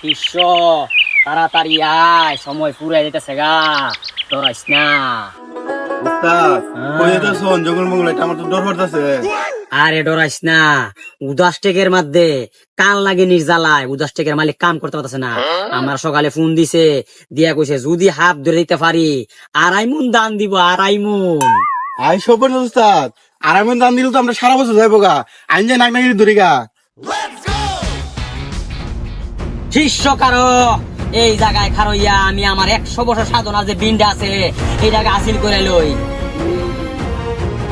শিষ্য তাড়াতাড়ি আয় সময় পুরাই যেতেছে গা। ডরাইস না। করতেছে আরে ডরাইস না। উদাস টেকের মধ্যে কান লাগে নির্জালায়। উদাস টেকের মালিক কাম করতে পারতেছে না। আমার সকালে ফোন দিছে। দিয়া কইছে যদি হাত ধরে দিতে পারি আড়াই মুন দান দিব আড়াই মুন। আই সব উস্তাদ। আর আমি দান দিল তো আমরা সারা বছর যাইবো গা। আইন যে নাক নাকি ধরি গা। শিষ্য কারও এই জায়গায় খারইয়া আমি আমার একশো বছর সাধনার যে বিন্ডা আছে এই জায়গা হাসিল করে লই।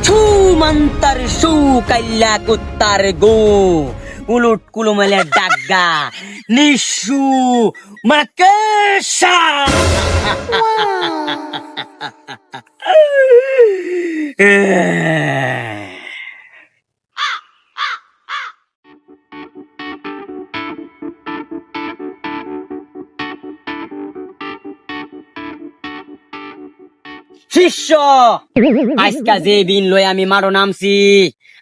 ছু মন্তর সু কাইলা কুত্তার গো। উলুট কুলুমেলে ডাগা। নিশু মাকেশা শিষ্য! আজকা যে বিন লই আমি মারো নামছি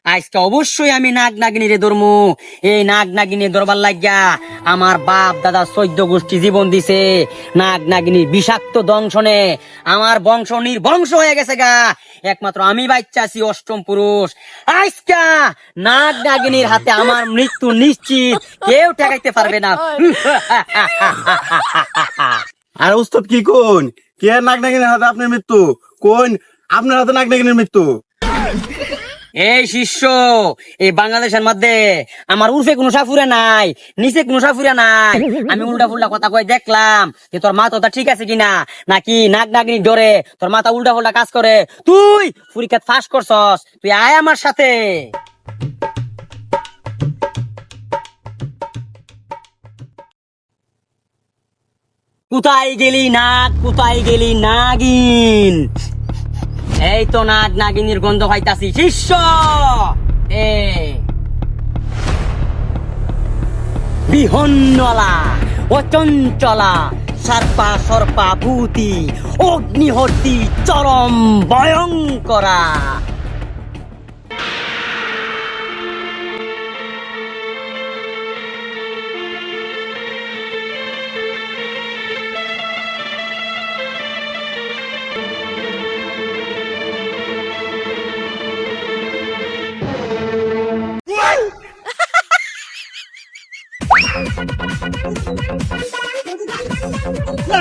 আজকে অবশ্যই আমি নাগ নাগিনী রে ধরমু। এই নাগ নাগিনী ধরবার লাগিয়া আমার বাপ, দাদা চৈদ্য গোষ্ঠী জীবন দিছে। নাগ নাগিনীর বিষাক্ত দংশনে আমার বংশ নির্বংশ হয়ে গেছে গা। একমাত্র আমি বাচ্চা আছি, অষ্টম পুরুষ। আজকা নাগ নাগিনীর হাতে আমার মৃত্যু নিশ্চিত। কেউ ঠেকাইতে পারবে না। আর উস্তাদ কি কোন? কে আর নাক নাকিনের হাতে আপনার মৃত্যু? কোন? আপনার হাতে নাগ নাগিনীর মৃত্যু? শিষ্য, এই বাংলাদেশের মধ্যে আমার উর্ফে কোনো সাফুরে নাই, নিচে কোনো সাফুরে নাই। আমি উল্টা ফুল্টা কথা কই দেখলাম যে তোর মা ঠিক আছে কিনা? নাকি নাক নাগনি ডরে তোর মাথা উল্টা ফুল্টা কাজ করে? তুই পরীক্ষা ফাঁস করছস, তুই আয় আমার সাথে। কোথায় গেলি নাক, কোথায় গেলি নাগিন? এই তো নাগ নাগিনীর গন্ধ পাইতাছি। শিষ্য! এ। বিহন্নলা, অচঞ্চলা সার্পা সর্পা, ভূতি, অগ্নিহর্তি, চরম, ভয়ঙ্করা।